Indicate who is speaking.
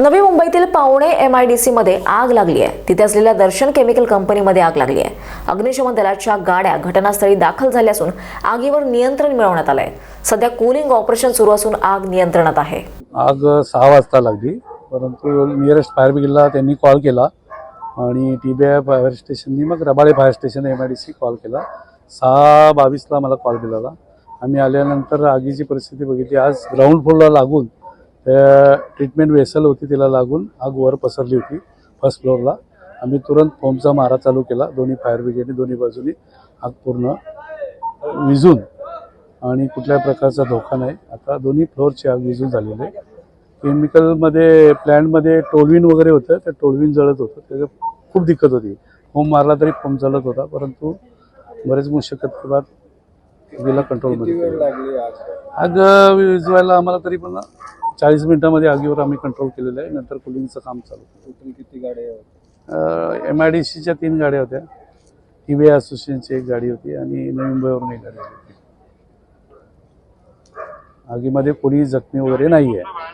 Speaker 1: नवी मुंबईतील पावणे एम आय डी सीमध्ये आग लागली आहे. तिथे असलेल्या दर्शन केमिकल कंपनीमध्ये आग लागली आहे. अग्निशमन दलाच्या गाड्या घटनास्थळी दाखल झाल्या असून आगीवर नियंत्रण मिळवण्यात आलंय. सध्या कूलिंग ऑपरेशन सुरू असून आग नियंत्रणात आहे.
Speaker 2: आग सहा वाजता लागली. परंतु नियरेस्ट फायर ब्रिगेडला त्यांनी कॉल केला आणि टी बी आय फायर स्टेशननी मग Rabale fire station M I D C call केला. सहा बावीसला मला कॉल. मिळाला आम्ही आल्यानंतर आगीची परिस्थिती बघितली. आज ग्राउंड फ्लोरला लागून ट्रीटमेंट वेसल होती तिला लागून आग वर पसरली होती फर्स्ट फ्लोअरला आम्ही तुरंत फोमचा मारा चालू केला दोन्ही फायर ब्रिगेडने दोन्ही बाजूनी आग पूर्ण विझून. आणि कुठल्याही प्रकारचा धोका नाही. आता दोन्ही फ्लोअरची आग विझून झालेली आहे. केमिकलमध्ये प्लॅन्टमध्ये टोलविन वगैरे होतं त्या टोलविन जळत होतं. त्याचं खूप दिक्कत होती. फोम मारला तरी फोम जळत होता परंतु बरेच मुश्यकत के बाद आगीला कंट्रोलमध्ये आग? विजवायला आम्हाला तरी पण चाळीस मिनिटामध्ये आगीवर आम्ही कंट्रोल केलेलं आहे. नंतर कुलिंगचं काम चालू
Speaker 3: टोटल किती गाड्या?
Speaker 2: एम आय डी सीच्या तीन गाड्या होत्या. टी व्ही असोसिएशनची एक गाडी होती आणि नवी मुंबईवरून एक गाडी होती. आगीमध्ये कोणी जखमी वगैरे नाही आहे